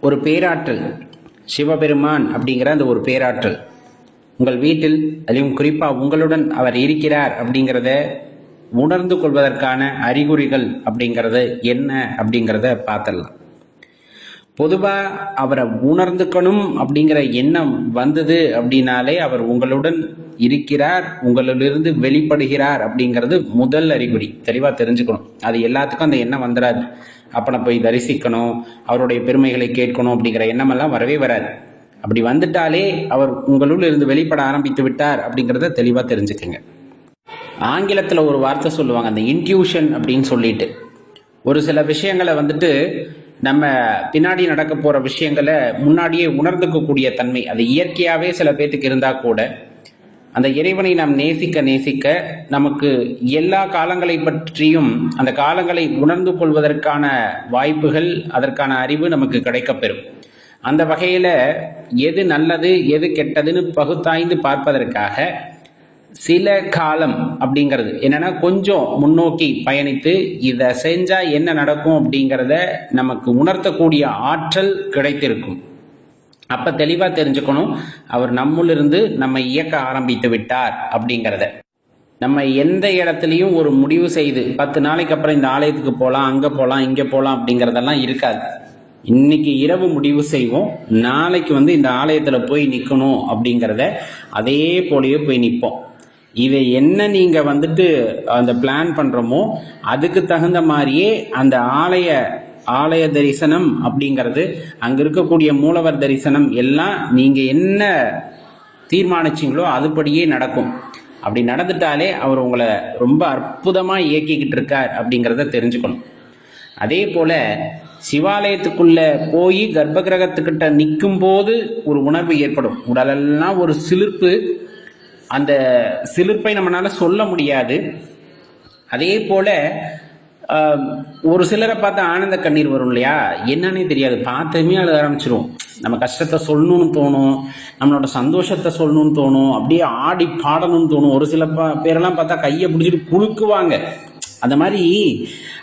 ஒரு பேராற்றல் சிவபெருமான் அப்படிங்கிற அந்த ஒரு பேராற்றல். உங்கள் வீட்டில் அதிலும் குறிப்பாக உங்களுடன் அவர் இருக்கிறார் அப்படிங்கிறத உணர்ந்து கொள்வதற்கான அறிகுறிகள் அப்படிங்கிறது என்ன அப்படிங்கிறத பார்த்துடலாம். பொதுவாக அவரை உணர்ந்துக்கணும் அப்படிங்கிற எண்ணம் வந்தது அப்படின்னாலே அவர் உங்களுடன் இருக்கிறார் உங்களிலிருந்து வெளிப்படுகிறார் அப்படிங்கிறது முதல் அறிகுறி. தெளிவாக தெரிஞ்சுக்கணும். அது எல்லாத்துக்கும் அந்த எண்ணம் வந்துடாது அப்பனை போய் தரிசிக்கணும் அவருடைய பெருமைகளை கேட்கணும் அப்படிங்கிற எண்ணமெல்லாம் வரவே வராது. அப்படி வந்துட்டாலே அவர் உங்களுள் இருந்து வெளிப்பட ஆரம்பித்து விட்டார் அப்படிங்கிறத தெளிவாக தெரிஞ்சுக்கங்க. ஆங்கிலத்தில் ஒரு வார்த்தை சொல்லுவாங்க அந்த இன்ட்யூஷன் அப்படின்னு சொல்லிட்டு. ஒரு சில விஷயங்களை வந்துட்டு நம்ம பின்னாடி நடக்க போகிற விஷயங்களை முன்னாடியே உணர்ந்துக்கக்கூடிய தன்மை அது இயற்கையாகவே சில பேர்த்துக்கு இருந்தால் கூட அந்த இறைவனை நாம் நேசிக்க நேசிக்க நமக்கு எல்லா காலங்களை பற்றியும் அந்த காலங்களை உணர்ந்து கொள்வதற்கான வாய்ப்புகள் அதற்கான அறிவு நமக்கு கிடைக்கப்பெறும். அந்த வகையில் எது நல்லது எது கெட்டதுன்னு பகுத்தாய்ந்து பார்ப்பதற்காக சில காலம் அப்படிங்கிறது. என்னன்னா கொஞ்சம் முன்னோக்கி பயணித்து இதை செஞ்சா என்ன நடக்கும் அப்படிங்கிறத நமக்கு உணர்த்தக்கூடிய ஆற்றல் கிடைத்திருக்கும். அப்ப தெளிவா தெரிஞ்சுக்கணும். அவர் நம்முள்ளிருந்து நம்ம இயக்க ஆரம்பித்து விட்டார் அப்படிங்கிறத. நம்ம எந்த இடத்துலையும் ஒரு முடிவு செய்து பத்து நாளைக்கு அப்புறம் இந்த ஆலயத்துக்கு போகலாம் அங்கே போகலாம் இங்கே போகலாம் அப்படிங்கிறதெல்லாம் இருக்காது. இன்னைக்கு இரவு முடிவு செய்வோம். நாளைக்கு வந்து இந்த ஆலயத்தில் போய் நிற்கணும் அப்படிங்கிறத அதே போலயே போய் நிற்போம் இதை என்ன நீங்கள் வந்துட்டு அந்த பிளான் பண்ணுறோமோ அதுக்கு தகுந்த மாதிரியே அந்த ஆலய ஆலய தரிசனம் அப்படிங்கிறது அங்கே இருக்கக்கூடிய மூலவர் தரிசனம் எல்லாம் நீங்கள் என்ன தீர்மானிச்சிங்களோ அதுபடியே நடக்கும். அப்படி நடந்துட்டாலே அவர் உங்களை ரொம்ப அற்புதமாக இயக்கிக்கிட்டு இருக்கார் அப்படிங்கிறத தெரிஞ்சுக்கணும். அதே போல் சிவாலயத்துக்குள்ளே போய் கர்ப்பகிரகத்துக்கிட்ட நிற்கும் போது ஒரு உணர்வு ஏற்படும். உடலெல்லாம் ஒரு சிலிர்ப்பு. அந்த சிலிர்ப்பை நம்மளால் சொல்ல முடியாது. அதே போல் ஒரு சிலரை பார்த்தா ஆனந்த கண்ணீர் வரும் இல்லையா? என்னன்னே தெரியாது. பார்த்தமே அழுக ஆரம்பிச்சிரும். நம்ம கஷ்டத்தை சொல்லணும்னு தோணும். நம்மளோட சந்தோஷத்தை சொல்லணும்னு தோணும். அப்படியே ஆடி பாடணும்னு தோணும். ஒரு சில பா பேரெல்லாம் பார்த்தா கையை பிடிச்சிட்டு குலுக்குவாங்க. அந்த மாதிரி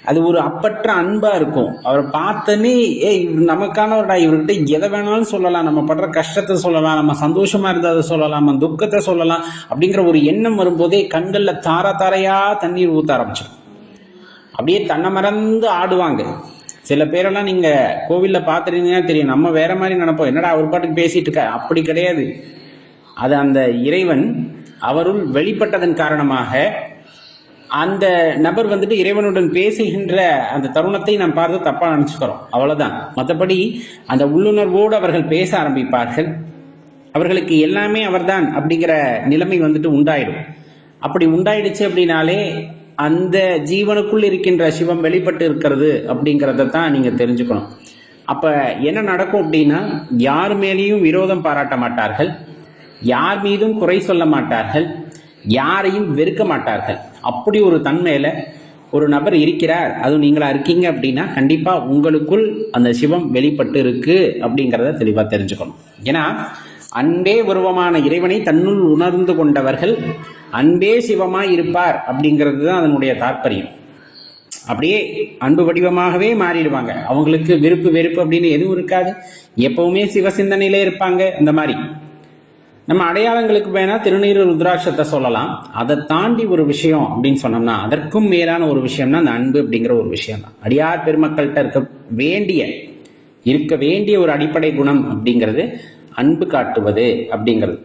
அது ஒரு அப்பற்ற அன்பா இருக்கும். அவரை பார்த்தனே ஏ இவர் நமக்கானவர்டா. இவர்கிட்ட எதை வேணாலும் சொல்லலாம். நம்ம படுற கஷ்டத்தை சொல்லலாம். நம்ம சந்தோஷமா இருந்ததை அதை சொல்லலாம். நம்ம துக்கத்தை சொல்லலாம். அப்படிங்கிற ஒரு எண்ணம் வரும்போதே கண்களில் தார தாரையா தண்ணீர் ஊத்த ஆரம்பிச்சிடும் அப்படியே தன்னை மறந்து ஆடுவாங்க. சில பேரெல்லாம் நீங்க கோவிலில் பார்த்துருந்தீங்கன்னா தெரியும். நம்ம வேற மாதிரி நினைப்போம். என்னடா அவர் பாட்டுக்கு பேசிட்டு இருக்க? அப்படி கிடையாது. அது அந்த இறைவன் அவருள் வெளிப்பட்டதன் காரணமாக அந்த நபர் வந்துட்டு இறைவனுடன் பேசுகின்ற அந்த தருணத்தை நாம் பார்த்து தப்பாக நினச்சிக்கிறோம். அவ்வளோதான் மற்றபடி அந்த உள்ளுணர்வோடு அவர்கள் பேச ஆரம்பிப்பார்கள். அவர்களுக்கு எல்லாமே அவர்தான் அப்படிங்கிற நிலைமை வந்துட்டு உண்டாயிடும். அப்படி உண்டாயிடுச்சு அப்படின்னாலே அந்த ஜீவனுக்குள் இருக்கின்ற சிவம் வெளிப்பட்டு இருக்கிறது அப்படிங்கிறத தான் நீங்கள் தெரிஞ்சுக்கணும். அப்போ என்ன நடக்கும் அப்படின்னா யார் மேலேயும் விரோதம் பாராட்ட மாட்டார்கள் யார் மீதும் குறை சொல்ல மாட்டார்கள் யாரையும் வெறுக்க மாட்டார்கள். அப்படி ஒரு தன்மையில் ஒரு நபர் இருக்கிறார். அதுவும் நீங்களா இருக்கீங்க அப்படின்னா கண்டிப்பாக உங்களுக்குள் அந்த சிவம் வெளிப்பட்டு இருக்கு அப்படிங்கிறத தெளிவாக தெரிஞ்சுக்கணும். ஏன்னா அன்பே உருவமான இறைவனை தன்னுள் உணர்ந்து கொண்டவர்கள் அன்பே சிவமாய் இருப்பார் அப்படிங்கிறது தான் அதனுடைய தாற்பயம். அப்படியே அன்பு வடிவமாகவே மாறிடுவாங்க. அவங்களுக்கு விருப்பு வெறுப்பு அப்படின்னு எதுவும் இருக்காது. எப்பவுமே சிவசிந்தனையிலே இருப்பாங்க அந்த மாதிரி. நம்ம அடையாளங்களுக்கு வேணா திருநீர் ருத்ராட்சத்தை சொல்லலாம். அதை தாண்டி ஒரு விஷயம் அப்படின்னு சொன்னோம்னா அதற்கும் மேலான ஒரு விஷயம்னா அந்த அன்பு அப்படிங்கிற ஒரு விஷயம் தான் அடியார் பெருமக்கள்கிட்ட இருக்க வேண்டிய இருக்க வேண்டிய ஒரு அடிப்படை குணம் அப்படிங்கிறது அன்பு காட்டுவது அப்படிங்கிறது.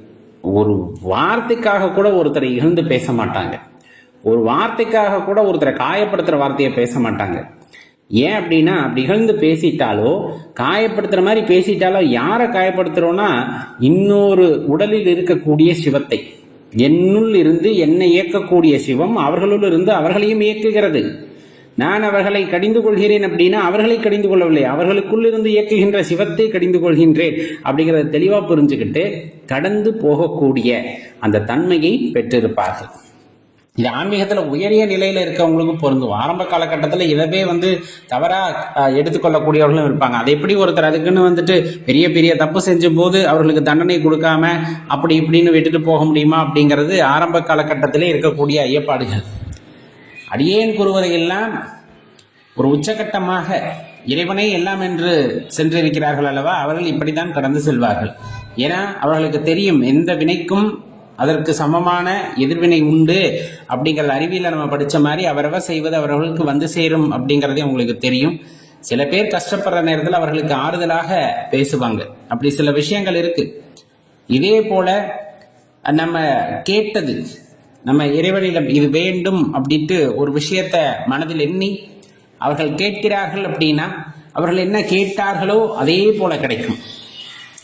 ஒரு வார்த்தைக்காக கூட ஒருத்தரை இகழ்ந்து பேச மாட்டாங்க. ஒரு வார்த்தைக்காக கூட ஒருத்தரை காயப்படுத்துகிற வார்த்தையை பேச மாட்டாங்க. ஏன் அப்படின்னா அப்படி இகழ்ந்து பேசிட்டாலோ காயப்படுத்துகிற மாதிரி பேசிட்டாலோ யாரை காயப்படுத்துகிறோன்னா இன்னொரு உடலில் இருக்கக்கூடிய சிவத்தை. என்னுள் இருந்து என்னை இயக்கக்கூடிய சிவம் அவர்களுள் இருந்து அவர்களையும் இயக்குகிறது. நான் அவர்களை கடிந்து கொள்கிறேன் அப்படின்னா அவர்களை கடிந்து கொள்ளவில்லை. அவர்களுக்குள் இருந்து இயக்குகின்ற சிவத்தை கடிந்து கொள்கின்றேன் அப்படிங்கிறத தெளிவாக புரிஞ்சுக்கிட்டு கடந்து போகக்கூடிய அந்த தன்மையை பெற்றிருப்பார்கள். இது ஆன்மீகத்தில் உயரிய நிலையில் இருக்கவங்களுக்கும் பொருந்தும். ஆரம்ப காலகட்டத்தில் இதவே வந்து தவறாக எடுத்துக்கொள்ளக்கூடியவர்களும் இருப்பாங்க. அது எப்படி ஒருத்தர் அதுக்குன்னு வந்துட்டு பெரிய பெரிய தப்பு செஞ்ச போது அவர்களுக்கு தண்டனை கொடுக்காம அப்படி இப்படின்னு விட்டுட்டு போக முடியுமா அப்படிங்கிறது ஆரம்ப காலகட்டத்திலே இருக்கக்கூடிய ஐயப்பாடுகள். அடியேன் கூறுவதையெல்லாம் ஒரு உச்சகட்டமாக இறைவனே எல்லாம் என்று சென்றிருக்கிறார்கள் அல்லவா? அவர்கள் இப்படித்தான் கடந்து செல்வார்கள். ஏன்னா அவர்களுக்கு தெரியும் எந்த வினைக்கும் அதற்கு சமமான எதிர்வினை உண்டு அப்படிங்கிற அறிவியல நம்ம படித்த மாதிரி அவரவர் செய்வது அவர்களுக்கு வந்து சேரும் அப்படிங்கிறதே உங்களுக்கு தெரியும். சில பேர் கஷ்டப்படுற நேரத்தில் அவர்களுக்கு ஆறுதலாக பேசுவாங்க. அப்படி சில விஷயங்கள் இருக்கு. இதே போல நம்ம கேட்டது நம்ம இறைவனிடம் இது வேண்டும் அப்படின்ட்டு ஒரு விஷயத்த மனதில் எண்ணி அவர்கள் கேட்கிறார்கள் அப்படின்னா அவர்கள் என்ன கேட்டார்களோ அதே போல கிடைக்கும்.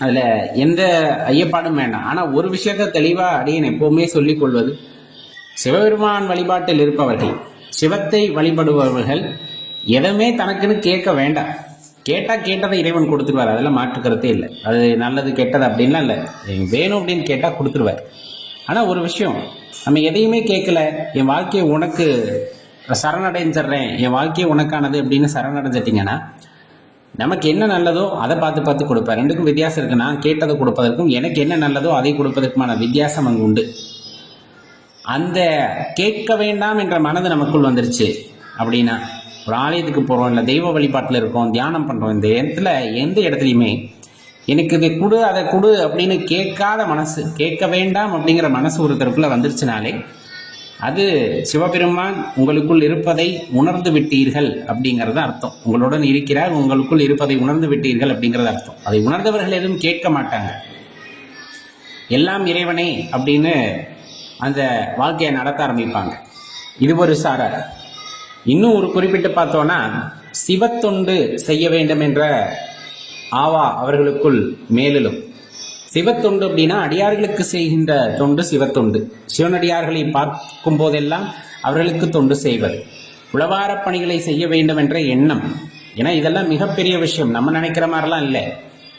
அதில் எந்த ஐயப்பாடும் வேண்டாம். ஆனால் ஒரு விஷயத்த தெளிவாக அடியன் எப்போவுமே சொல்லிக்கொள்வது சிவபெருமான் வழிபாட்டில் இருப்பவர்கள் சிவத்தை வழிபடுபவர்கள் எதுவுமே தனக்குன்னு கேட்க வேண்டாம். கேட்டால் கேட்டதை இறைவன் கொடுத்துருவார். அதெல்லாம் மாற்றுக்கிறதே இல்லை. அது நல்லது கெட்டது அப்படின்லாம் இல்லை. வேணும் அப்படின்னு கேட்டால் கொடுத்துருவார். ஆனால் ஒரு விஷயம் நம்ம எதையுமே கேட்கல. என் வாழ்க்கையை உனக்கு சரணடைஞ்சிடுறேன். என் வாழ்க்கையை உனக்கானது அப்படின்னு சரணடைஞ்சிட்டிங்கன்னா நமக்கு என்ன நல்லதோ அதை பார்த்து பார்த்து கொடுப்பேன். ரெண்டுக்கும் வித்தியாசம் இருக்குது நான் கேட்டதை கொடுப்பதற்கும் எனக்கு என்ன நல்லதோ அதை கொடுப்பதற்குமான வித்தியாசம் அங்கு உண்டு. அந்த கேட்க வேண்டாம் என்ற மனது நமக்குள் வந்துருச்சு அப்படின்னா ஒரு ஆலயத்துக்கு போகிறோம் இல்லை தெய்வ வழிபாட்டில் இருக்கோம் தியானம் பண்ணுறோம் இந்த இடத்துல எந்த இடத்துலையுமே எனக்கு இதை கொடு அதை கொடு அப்படின்னு கேட்காத மனசு. கேட்க வேண்டாம் அப்படிங்கிற மனசு ஒருத்தருக்குள்ள வந்துருச்சுனாலே அது சிவபெருமான் உங்களுக்குள் இருப்பதை உணர்ந்து விட்டீர்கள் அப்படிங்கிறது அர்த்தம். உங்களுடன் இருக்கிறார் உங்களுக்குள் இருப்பதை உணர்ந்து விட்டீர்கள் அப்படிங்கிறது அர்த்தம். அதை உணர்ந்தவர்கள் எதுவும் கேட்க மாட்டாங்க. எல்லாம் இறைவனே அப்படின்னு அந்த வாழ்க்கையை நடத்த ஆரம்பிப்பாங்க. இது ஒரு சாரார். இன்னும் ஒரு குறிப்பிட்டு பார்த்தோன்னா சிவத்தொண்டு செய்ய வேண்டும் என்ற ஆவா அவர்களுக்குள் மேலிலும். சிவத்தொண்டு அப்படின்னா அடியார்களுக்கு செய்கின்ற தொண்டு சிவத்தொண்டு. சிவனடியார்களை பார்க்கும் போதெல்லாம் அவர்களுக்கு தொண்டு செய்வது. உளவாரப் பணிகளை செய்ய வேண்டும் என்ற எண்ணம். ஏன்னா இதெல்லாம் மிகப்பெரிய விஷயம். நம்ம நினைக்கிற மாதிரிலாம் இல்லை.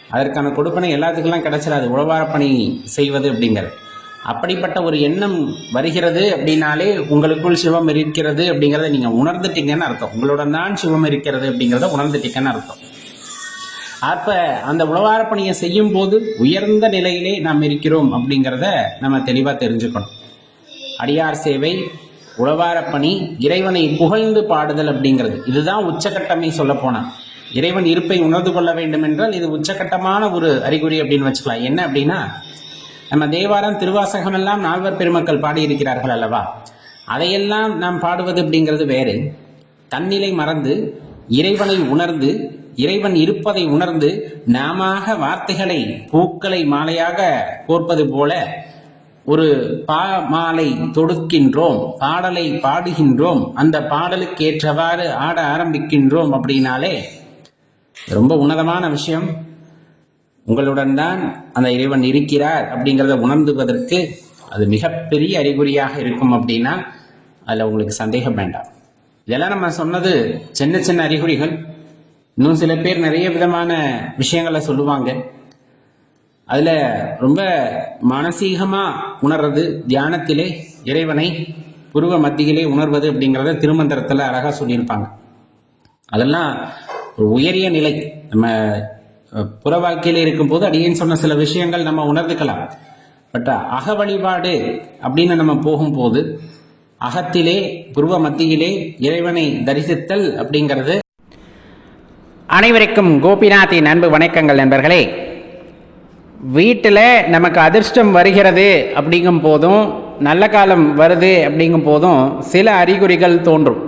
அதற்கான கொடுப்பனை எல்லாத்துக்கெல்லாம் கிடைச்சிடாது. உழவாரப் பணி செய்வது அப்படிங்கிறது. அப்படிப்பட்ட ஒரு எண்ணம் வருகிறது அப்படின்னாலே உங்களுக்குள் சிவம் இருக்கிறது அப்படிங்கிறத நீங்கள் உணர்ந்துட்டீங்கன்னு அர்த்தம். உங்களுடன் தான் சிவம் இருக்கிறது அப்படிங்கிறத உணர்ந்துட்டீங்கன்னு அர்த்தம். அப்ப அந்த உழவார பணியை செய்யும் போது உயர்ந்த நிலையிலே நாம் இருக்கிறோம் அப்படிங்கிறத நம்ம தெளிவா தெரிஞ்சுக்கணும். அடியார் சேவை உழவார பணி இறைவனை புகழ்ந்து பாடுதல் அப்படிங்கிறது. இதுதான் உச்சகட்டமே சொல்ல போனா. இறைவன் இருப்பை உணர்ந்து கொள்ள வேண்டும் என்றால் இது உச்சகட்டமான ஒரு அறிகுறி அப்படின்னு வச்சுக்கலாம். என்ன அப்படின்னா நம்ம தேவாரம் திருவாசகம் எல்லாம் நால்வர் பெருமக்கள் பாடியிருக்கிறார்கள் அல்லவா? அதையெல்லாம் நாம் பாடுவது அப்படிங்கிறது வேறு. தன்னிலை மறந்து இறைவனை உணர்ந்து இறைவன் இருப்பதை உணர்ந்து நாம வார்த்தைகளை பூக்களை மாலையாக கோர்ப்பது போல ஒரு பா மாலை தொடுக்கின்றோம் பாடலை பாடுகின்றோம் அந்த பாடலுக்கு ஏற்றவாறு ஆட ஆரம்பிக்கின்றோம் அப்படின்னாலே ரொம்ப உன்னதமான விஷயம். உங்களுடன் தான் அந்த இறைவன் இருக்கிறார் அப்படிங்கிறத உணர்ந்துவதற்கு அது மிகப்பெரிய அறிகுறியாக இருக்கும் அப்படின்னா அதில் உங்களுக்கு சந்தேகம் வேண்டாம். இதெல்லாம் நம்ம சொன்னது சின்ன சின்ன அறிகுறிகள். இன்னும் சில பேர் நிறைய விதமான விஷயங்களை சொல்லுவாங்க. அதில் ரொம்ப மானசீகமாக உணர்றது தியானத்திலே இறைவனை புருவ மத்தியிலே உணர்வது அப்படிங்கிறத திருமந்திரத்தில் அழகாக சொல்லியிருப்பாங்க. அதெல்லாம் ஒரு உயரிய நிலை. நம்ம புற வாழ்க்கையில் இருக்கும்போது அடியேன் சொன்ன சில விஷயங்கள் நம்ம உணர்ந்துக்கலாம். பட் அக வழிபாடு அப்படின்னு நம்ம போகும்போது அகத்திலே புருவ மத்தியிலே இறைவனை தரிசித்தல் அப்படிங்கிறது அனைவருக்கும் கோபிநாத்தின் அன்பு வணக்கங்கள் நண்பர்களே. வீட்டில் நமக்கு அதிர்ஷ்டம் வருகிறது அப்படிங்கும் போதும் நல்ல காலம் வருது அப்படிங்கும் போதும் சில அறிகுறிகள் தோன்றும்.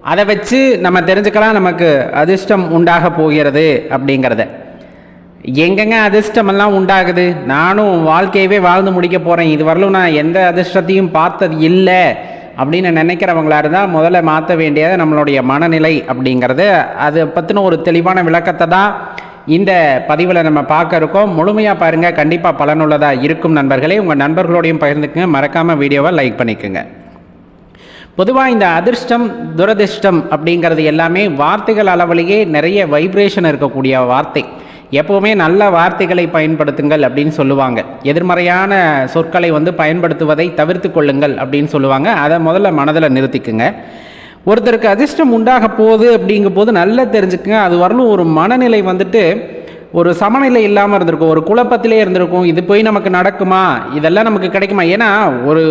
அதை வச்சு நம்ம தெரிஞ்சுக்கலாம் நமக்கு அதிர்ஷ்டம் உண்டாக போகிறது அப்படிங்கிறத. எங்கெங்க அதிர்ஷ்டமெல்லாம் உண்டாகுது? நானும் வாழ்க்கையவே வாழ்ந்து முடிக்க போகிறேன் இது வரலும் நான் எந்த அதிர்ஷ்டத்தையும் பார்த்தது இல்லை. அப்படின்னு நினைக்கிறவங்களா இருந்தால் முதல்ல மாற்ற வேண்டியது நம்மளுடைய மனநிலை அப்படிங்கிறது. அது பற்றின ஒரு தெளிவான விளக்கத்தை தான் இந்த பதிவில் நம்ம பார்க்க இருக்கோம். முழுமையாக பாருங்கள் கண்டிப்பாக பலனுள்ளதாக இருக்கும் நண்பர்களே. உங்கள் நண்பர்களோடையும் பகிர்ந்துக்குங்க. மறக்காமல் வீடியோவை லைக் பண்ணிக்கோங்க. பொதுவாக இந்த அதிர்ஷ்டம் துரதிர்ஷ்டம் அப்படிங்கிறது எல்லாமே வார்த்தைகள் அளவிலேயே நிறைய வைப்ரேஷன் இருக்கக்கூடிய வார்த்தை. எப்போவுமே நல்ல வார்த்தைகளை பயன்படுத்துங்கள் அப்படின்னு சொல்லுவாங்க. எதிர்மறையான சொற்களை வந்து பயன்படுத்துவதை தவிர்த்து கொள்ளுங்கள் அப்படின்னு சொல்லுவாங்க. அதை முதல்ல மனதில் நிறுத்திக்குங்க. ஒருத்தருக்கு அதிர்ஷ்டம் உண்டாக போகுது அப்படிங்கும் போது நல்லா தெரிஞ்சுக்குங்க. அது வரலும் ஒரு மனநிலை வந்துட்டு ஒரு சமநிலை இல்லாமல் இருந்திருக்கும். ஒரு குழப்பத்திலே இருந்திருக்கும். இது போய் நமக்கு நடக்குமா? இதெல்லாம் நமக்கு கிடைக்குமா? ஏன்னா ஒரு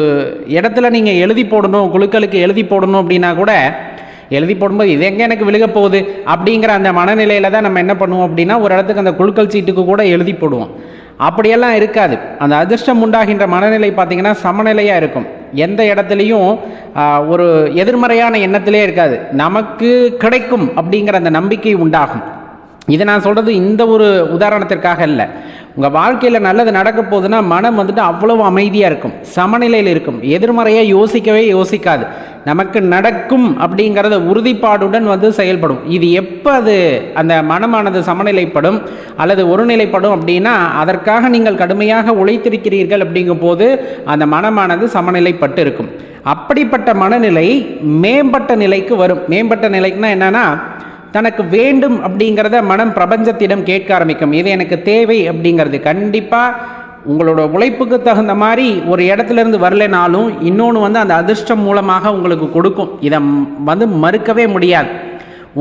இடத்துல நீங்கள் எழுதி போடணும் குழுக்களுக்கு எழுதி போடணும் அப்படின்னா கூட எழுதி போடும்போது இது எங்கே எனக்கு விழுக போகுது? அப்படிங்கிற அந்த மனநிலையில் தான் நம்ம என்ன பண்ணுவோம் அப்படின்னா ஒரு இடத்துக்கு அந்த குழுக்கள் சீட்டுக்கு கூட எழுதி போடுவோம். அப்படியெல்லாம் இருக்காது. அந்த அதிர்ஷ்டம் உண்டாகின்ற மனநிலை பார்த்தீங்கன்னா சமநிலையாக இருக்கும். எந்த இடத்துலையும் ஒரு எதிர்மறையான எண்ணத்திலே இருக்காது. நமக்கு கிடைக்கும் அப்படிங்கிற அந்த நம்பிக்கை உண்டாகும். இதை நான் சொல்கிறது இந்த ஒரு உதாரணத்திற்காக இல்லை உங்கள் வாழ்க்கையில் நல்லது நடக்க போகுதுன்னா மனம் வந்துட்டு அவ்வளவு அமைதியாக இருக்கும். சமநிலையில் இருக்கும். எதிர்மறையாக யோசிக்கவே யோசிக்காது. நமக்கு நடக்கும் அப்படிங்கிறத உறுதிப்பாடுடன் வந்து செயல்படும். இது எப்போ அது அந்த மனமானது சமநிலைப்படும் அல்லது ஒருநிலைப்படும் அப்படின்னா அதற்காக நீங்கள் கடுமையாக உழைத்திருக்கிறீர்கள் அப்படிங்கும் போது அந்த மனமானது சமநிலைப்பட்டு இருக்கும் அப்படிப்பட்ட மனநிலை மேம்பட்ட நிலைக்கு வரும். மேம்பட்ட நிலைக்குன்னா என்னன்னா தனக்கு வேண்டும் அப்படிங்கிறத மனம் பிரபஞ்சத்திடம் கேட்க ஆரம்பிக்கும். இது எனக்கு தேவை அப்படிங்கிறது. கண்டிப்பாக உங்களோட உழைப்புக்கு தகுந்த மாதிரி ஒரு இடத்துல இருந்து வரலைனாலும் இன்னொன்று வந்து அந்த அதிர்ஷ்டம் மூலமாக உங்களுக்கு கொடுக்கும். இதை வந்து மறுக்கவே முடியாது.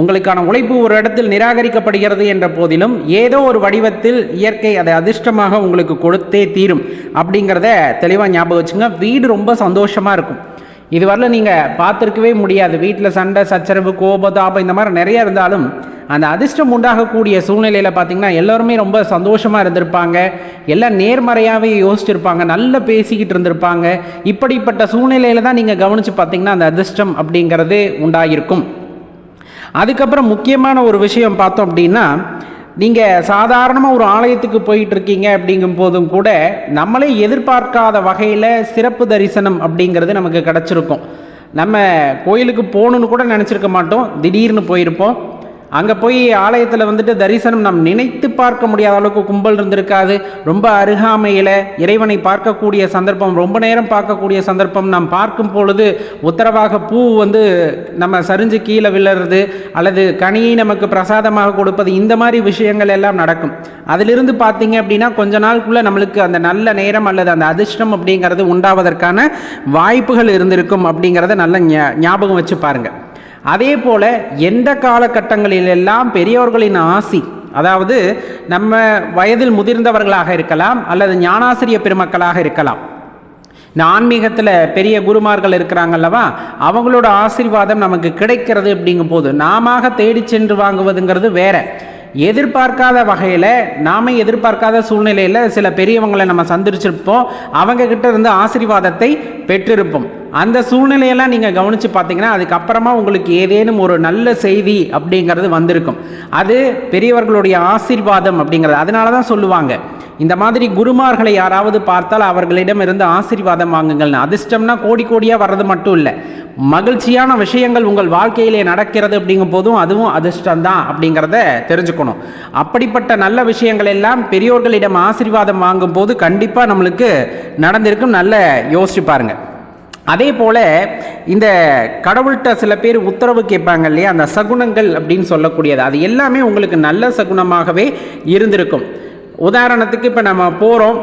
உங்களுக்கான உழைப்பு ஒரு இடத்தில் நிராகரிக்கப்படுகிறது என்ற போதிலும் ஏதோ ஒரு வடிவத்தில் இயற்கை அதை அதிர்ஷ்டமாக உங்களுக்கு கொடுத்தே தீரும். அப்படிங்கிறத தெளிவாக ஞாபகம் வச்சுங்க. வீடு ரொம்ப சந்தோஷமாக இருக்கும். இதுவரையில் நீங்கள் பார்த்துருக்கவே முடியாது. வீட்டில் சண்டை சச்சரவு கோபதாபம் இந்த மாதிரி நிறைய இருந்தாலும் அந்த அதிர்ஷ்டம் உண்டாகக்கூடிய சூழ்நிலையில் பார்த்தீங்கன்னா எல்லாருமே ரொம்ப சந்தோஷமாக இருந்திருப்பாங்க. எல்லாம் நேர்மறையாகவே யோசிச்சிருப்பாங்க. நல்லா பேசிக்கிட்டு இருந்திருப்பாங்க. இப்படிப்பட்ட சூழ்நிலையில் தான் நீங்கள் கவனித்து பார்த்தீங்கன்னா அந்த அதிர்ஷ்டம் அப்படிங்கிறது உண்டாகிருக்கும் அதுக்கப்புறம் முக்கியமான ஒரு விஷயம் பார்த்தோம் அப்படின்னா நீங்கள் சாதாரணமாக ஒரு ஆலயத்துக்கு போயிட்டு இருக்கீங்க அப்படிங்கும் போதும் கூட நம்மளே எதிர்பார்க்காத வகையில் சிறப்பு தரிசனம் அப்படிங்கிறது நமக்கு கிடச்சிருக்கும். நம்ம கோயிலுக்கு போகணுன்னு கூட நினச்சிருக்க மாட்டோம். திடீர்னு போயிருப்போம். அங்கே போய் ஆலயத்தில் வந்துட்டு தரிசனம் நாம் நினைத்து பார்க்க முடியாத அளவுக்கு கும்பல் இருந்திருக்காது. ரொம்ப அருகாமையில் இறைவனை பார்க்கக்கூடிய சந்தர்ப்பம் ரொம்ப நேரம் பார்க்கக்கூடிய சந்தர்ப்பம் நாம் பார்க்கும் பொழுது உத்தரவாக பூ வந்து நம்ம சரிஞ்சு கீழே விழுறது அல்லது கனியை நமக்கு பிரசாதமாக கொடுப்பது இந்த மாதிரி விஷயங்கள் எல்லாம் நடக்கும். அதிலிருந்து பார்த்தீங்க அப்படின்னா கொஞ்ச நாளுக்குள்ளே நம்மளுக்கு அந்த நல்ல நேரம் அல்லது அந்த அதிர்ஷ்டம் அப்படிங்கிறது உண்டாவதற்கான வாய்ப்புகள் இருந்திருக்கும் அப்படிங்கிறத நல்ல ஞா- ஞாபகம் வச்சு பாருங்கள் அதே போல் எந்த காலகட்டங்களிலெல்லாம் பெரியவர்களின் ஆசி அதாவது நம்ம வயதில் முதிர்ந்தவர்களாக இருக்கலாம் அல்லது ஞானாசிரிய பெருமக்களாக இருக்கலாம். இந்த ஆன்மீகத்தில் பெரிய குருமார்கள் இருக்கிறாங்கல்லவா அவங்களோட ஆசீர்வாதம் நமக்கு கிடைக்கிறது அப்படிங்கும் போது நாம தேடி சென்று வாங்குவதுங்கிறது வேற. எதிர்பார்க்காத வகையில் நாம எதிர்பார்க்காத சூழ்நிலையில் சில பெரியவங்களை நம்ம சந்திச்சிருப்போம். அவங்க கிட்ட இருந்து ஆசீர்வாதத்தை பெற்றிருப்போம். அந்த சூழ்நிலையெல்லாம் நீங்கள் கவனித்து பார்த்தீங்கன்னா அதுக்கப்புறமா உங்களுக்கு ஏதேனும் ஒரு நல்ல செய்தி அப்படிங்கிறது வந்திருக்கும். அது பெரியவர்களுடைய ஆசீர்வாதம் அப்படிங்கிறது. அதனால தான் சொல்லுவாங்க இந்த மாதிரி குருமார்களை யாராவது பார்த்தால் அவர்களிடம் இருந்து ஆசீர்வாதம் வாங்குங்கள் அதிர்ஷ்டம்னா கோடி கோடியாக வர்றது மட்டும் இல்லை. மகிழ்ச்சியான விஷயங்கள் உங்கள் வாழ்க்கையிலே நடக்கிறது அப்படிங்கும் போதும் அதுவும் அதிர்ஷ்டம்தான் அப்படிங்கிறத தெரிஞ்சுக்கணும். அப்படிப்பட்ட நல்ல விஷயங்கள் எல்லாம் பெரியோர்களிடம் ஆசீர்வாதம் வாங்கும் போது கண்டிப்பாக நம்மளுக்கு நடந்திருக்கும். நல்ல யோசிச்சு பாருங்கள் அதே போல் இந்த கடவுள்கிட்ட சில பேர் உத்தரவு கேட்பாங்க இல்லையா? அந்த சகுனங்கள் அப்படின்னு சொல்லக்கூடியது. அது எல்லாமே உங்களுக்கு நல்ல சகுனமாகவே இருந்திருக்கும். உதாரணத்துக்கு இப்போ நம்ம போகிறோம்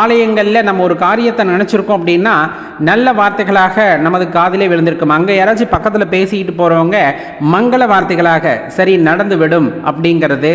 ஆலயங்களில் நம்ம ஒரு காரியத்தை நினச்சிருக்கோம் அப்படின்னா நல்ல வார்த்தைகளாக நமது காதிலே விழுந்திருக்கும். அங்கே யாராச்சும் பக்கத்தில் பேசிக்கிட்டு போகிறவங்க மங்கள வார்த்தைகளாக சரி நடந்து விடும் அப்படிங்கிறது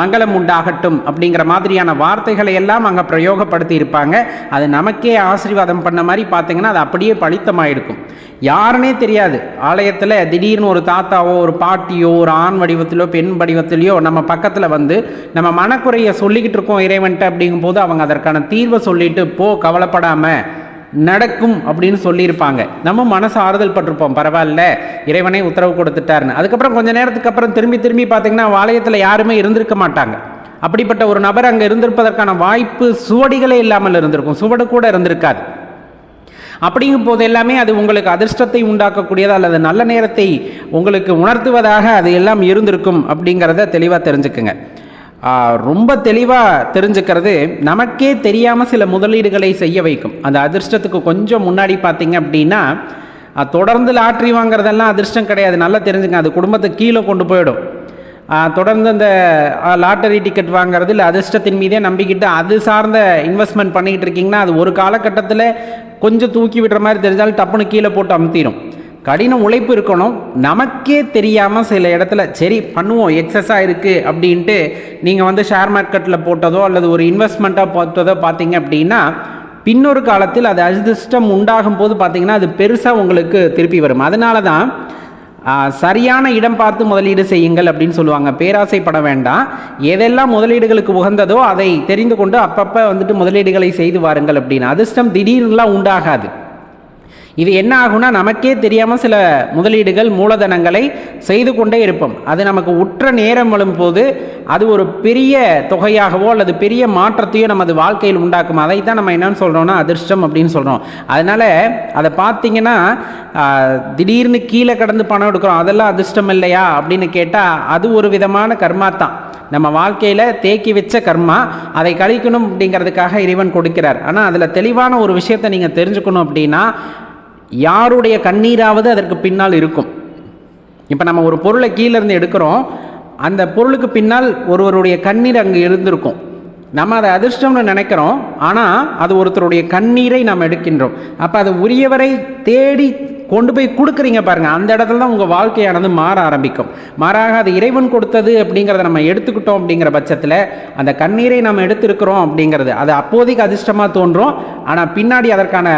மங்களம் உண்டாகட்டும் அப்படிங்கிற மாதிரியான வார்த்தைகளை எல்லாம் அங்கே பிரயோகப்படுத்தி இருப்பாங்க. அது நமக்கே ஆசீர்வாதம் பண்ண மாதிரி பார்த்தீங்கன்னா அது அப்படியே பலித்தமாயிருக்கும் யாருனே தெரியாது. ஆலயத்தில் திடீர்னு ஒரு தாத்தாவோ ஒரு பாட்டியோ ஒரு ஆண் வடிவத்திலோ பெண் வடிவத்திலையோ நம்ம பக்கத்தில் வந்து நம்ம மனக்குறையை சொல்லிக்கிட்டு இருக்கோம் இறைவன்ட்ட அப்படிங்கும்போது அவங்க அதற்கான தீர்வை சொல்லிட்டு போ கவலைப்படாமல் நடக்கும் அப்படின்னு சொல்லியிருப்பாங்க. நம்ம மனசு ஆறுதல் பட்டிருப்போம். பரவாயில்ல இறைவனே உத்தரவு கொடுத்துட்டாருன்னு. அதுக்கப்புறம் கொஞ்ச நேரத்துக்கு அப்புறம் திரும்பி திரும்பி பார்த்தீங்கன்னா ஆலயத்தில் யாருமே இருந்திருக்க மாட்டாங்க. அப்படிப்பட்ட ஒரு நபர் அங்கே இருந்திருப்பதற்கான வாய்ப்பு சுவடிகளே இல்லாமல் இருந்திருக்கும். சுவடு கூட இருந்திருக்காது. அப்படிங்கும் போது எல்லாமே அது உங்களுக்கு அதிர்ஷ்டத்தை உண்டாக்கக்கூடியதா அல்லது நல்ல நேரத்தை உங்களுக்கு உணர்த்துவதாக அது எல்லாம் இருந்திருக்கும் அப்படிங்கிறத தெளிவாக தெரிஞ்சுக்குங்க. ரொம்ப தெளிவாக தெரிஞ்சுக்கிறது நமக்கே தெரியாமல் சில முதலீடுகளை செய்ய வைக்கும். அந்த அதிர்ஷ்டத்துக்கு கொஞ்சம் முன்னாடி பார்த்தீங்க அப்படின்னா தொடர்ந்து லாட்ரி வாங்குறதெல்லாம் அதிர்ஷ்டம் கிடையாது. நல்லா தெரிஞ்சுங்க அது குடும்பத்தை கீழே கொண்டு போயிடும். தொடர்ந்து அந்த லாட்டரி டிக்கெட் வாங்குறது இல்லை அதிர்ஷ்டத்தின் மீதே நம்பிக்கிட்டு அது சார்ந்த இன்வெஸ்ட்மெண்ட் பண்ணிக்கிட்டு இருக்கீங்கன்னா அது ஒரு காலகட்டத்தில் கொஞ்சம் தூக்கி விடுற மாதிரி தெரிஞ்சாலும் டப்புன்னு கீழே போட்டு அமுத்திடும் கடின உழைப்பு இருக்கணும். நமக்கே தெரியாமல் சில இடத்துல சரி பண்ணுவோம் எக்ஸஸாக இருக்குது அப்படின்ட்டு நீங்கள் வந்து ஷேர் மார்க்கெட்டில் போட்டதோ அல்லது ஒரு இன்வெஸ்ட்மெண்ட்டாக பார்த்ததோ பார்த்தீங்க அப்படின்னா பின்னொரு காலத்தில் அது அதிர்ஷ்டம் உண்டாகும் போது பார்த்தீங்கன்னா அது பெருசாக உங்களுக்கு திருப்பி வரும். அதனால தான் சரியான இடம் பார்த்து முதலீடு செய்யுங்கள் அப்படின்னு சொல்லுவாங்க. பேராசைப்பட வேண்டாம். எதெல்லாம் முதலீடுகளுக்கு உகந்ததோ அதை தெரிந்து கொண்டு அப்பப்போ வந்துட்டு முதலீடுகளை செய்து வாருங்கள் அப்படின்னு. அதிர்ஷ்டம் திடீர்னுலாம் உண்டாகாது. இது என்ன ஆகும்னா நமக்கே தெரியாமல் சில முதலீடுகள் மூலதனங்களை செய்து கொண்டே இருப்போம். அது நமக்கு உற்ற நேரம் வரும்போது அது ஒரு பெரிய தொகையாகவோ அல்லது பெரிய மாற்றத்தையோ நமது வாழ்க்கையில் உண்டாக்கும். அதை தான் நம்ம என்னன்னு சொல்கிறோம்னா அதிர்ஷ்டம் அப்படின்னு சொல்கிறோம் அதனால் அதை பார்த்தீங்கன்னா திடீர்னு கீழே கடந்து பணம் எடுக்கிறோம். அதெல்லாம் அதிர்ஷ்டம் இல்லையா அப்படின்னு கேட்டால் அது ஒரு விதமான கர்மா தான். நம்ம வாழ்க்கையில் தேக்கி வச்ச கர்மா அதை கழிக்கணும் அப்படிங்கிறதுக்காக இறைவன் கொடுக்கிறார். ஆனால் அதில் தெளிவான ஒரு விஷயத்தை நீங்கள் தெரிஞ்சுக்கணும் அப்படின்னா யாருடைய கண்ணீராவது அதற்கு பின்னால் இருக்கும். இப்போ நம்ம ஒரு பொருளை கீழேருந்து எடுக்கிறோம். அந்த பொருளுக்கு பின்னால் ஒருவருடைய கண்ணீர் அங்கே இருந்திருக்கும். நம்ம அதை அதிர்ஷ்டம்னு நினைக்கிறோம். ஆனால் அது ஒருத்தருடைய கண்ணீரை நாம் எடுக்கின்றோம். அப்போ அது உரியவரை தேடி கொண்டு போய் கொடுக்குறீங்க பாருங்கள் அந்த இடத்துல தான் உங்கள் வாழ்க்கையானது மாற ஆரம்பிக்கும். மாறாக அது இறைவன் கொடுத்தது அப்படிங்கிறத நம்ம எடுத்துக்கிட்டோம் அப்படிங்கிற பட்சத்தில் அந்த கண்ணீரை நம்ம எடுத்திருக்கிறோம் அப்படிங்கிறது. அது அப்போதைக்கு அதிர்ஷ்டமாக தோன்றும். ஆனால் பின்னாடி அதற்கான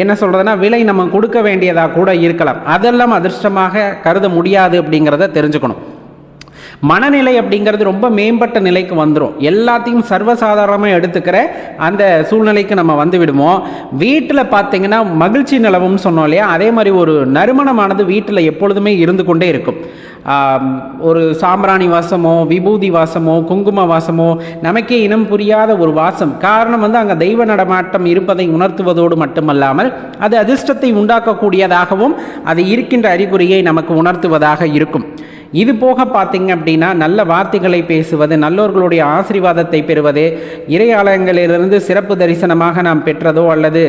என்ன சொல்கிறதுனா விலை நம்ம கொடுக்க வேண்டியதாக கூட இருக்கலாம். அதெல்லாம் அதிர்ஷ்டமாக கருத முடியாது அப்படிங்கிறத தெரிஞ்சுக்கணும். மனநிலை அப்படிங்கிறது ரொம்ப மேம்பட்ட நிலைக்கு வந்துடும் எல்லாத்தையும் சர்வசாதாரணமாக எடுத்துக்கிற அந்த சூழ்நிலைக்கு நம்ம வந்து விடுவோம். வீட்டில் பார்த்தீங்கன்னா மகிழ்ச்சி நிலவும்னு சொன்னோம் இல்லையா? அதே மாதிரி ஒரு நறுமணமானது வீட்டில் எப்பொழுதுமே இருந்து கொண்டே இருக்கும். ஒரு சாம்பிராணி வாசமோ விபூதி வாசமோ குங்கும வாசமோ நமக்கே இனம் புரியாத ஒரு வாசம். காரணம் வந்து அங்கே தெய்வ நடமாட்டம் இருப்பதை உணர்த்துவதோடு மட்டுமல்லாமல் அது அதிர்ஷ்டத்தை உண்டாக்கக்கூடியதாகவும் அது இருக்கின்ற அறிகுறியை நமக்கு உணர்த்துவதாக இருக்கும். இது போக பார்த்தீங்க அப்படின்னா நல்ல வார்த்தைகளை பேசுவது நல்லோர்களுடைய ஆசீர்வாதத்தை பெறுவது இறையாலயங்களிலிருந்து சிறப்பு தரிசனமாக நாம் பெற்றதோ அல்லது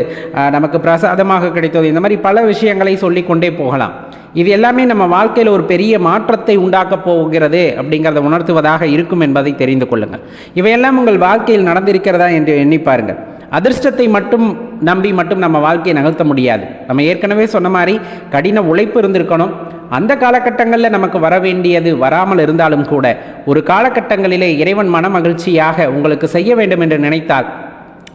நமக்கு பிரசாதமாக கிடைத்ததோ இந்த மாதிரி பல விஷயங்களை சொல்லிக்கொண்டே போகலாம். இது எல்லாமே நம்ம வாழ்க்கையில் ஒரு பெரிய மாற்றத்தை உண்டாக்கப் போகிறது அப்படிங்கிறத உணர்த்துவதாக இருக்கும் என்பதை தெரிந்து கொள்ளுங்கள். இவையெல்லாம் உங்கள் வாழ்க்கையில் நடந்திருக்கிறதா என்று எண்ணி பாருங்கள். அதிர்ஷ்டத்தை மட்டும் நம்பி மட்டும் நம்ம வாழ்க்கையை நகர்த்த முடியாது. நம்ம ஏற்கனவே சொன்ன மாதிரி கடின உழைப்பு இருந்திருக்கணும். அந்த காலகட்டங்களில் நமக்கு வர வேண்டியது வராமல் இருந்தாலும் கூட ஒரு காலகட்டங்களிலே இறைவன் மன மகிழ்ச்சியாக உங்களுக்கு செய்ய வேண்டும் என்று நினைத்தால்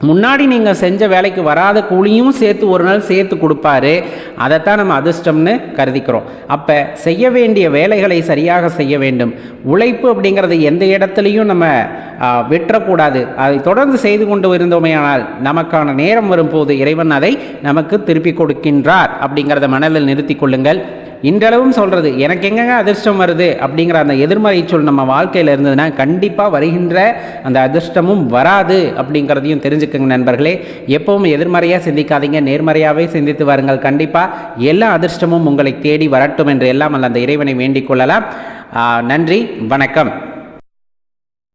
முன்னாடி நீங்கள் செஞ்ச வேலைக்கு வராத கூலியும் சேர்த்து ஒரு நாள் சேர்த்து கொடுப்பாரு. அதைத்தான் நம்ம அதிர்ஷ்டம்னு கருதிக்கிறோம். அப்போ செய்ய வேண்டிய வேலைகளை சரியாக செய்ய வேண்டும். உழைப்பு அப்படிங்கிறது எந்த இடத்துலையும் நம்ம விட்டுறக்கூடாது. அதை தொடர்ந்து செய்து கொண்டு இருந்தோமேயானால் நமக்கான நேரம் வரும்போது இறைவன் அதை நமக்கு திருப்பி கொடுக்கின்றார் அப்படிங்கிறத மனதில் நிறுத்தி கொள்ளுங்கள். இன்றளவும் சொல்கிறது எனக்கு எங்கெங்க அதிர்ஷ்டம் வருது? அப்படிங்கிற அந்த எதிர்மறை சொல் நம்ம வாழ்க்கையில் இருந்ததுன்னா கண்டிப்பாக வருகின்ற அந்த அதிர்ஷ்டமும் வராது அப்படிங்கிறதையும் தெரிஞ்சுக்கங்க நண்பர்களே. எப்பவும் எதிர்மறையாக சிந்திக்காதீங்க நேர்மறையாகவே சிந்தித்து வாருங்கள். கண்டிப்பாக எல்லா அதிர்ஷ்டமும் உங்களை தேடி வரட்டும் என்று எல்லாம் அந்த இறைவனை வேண்டிக் கொள்ளலாம். நன்றி வணக்கம்.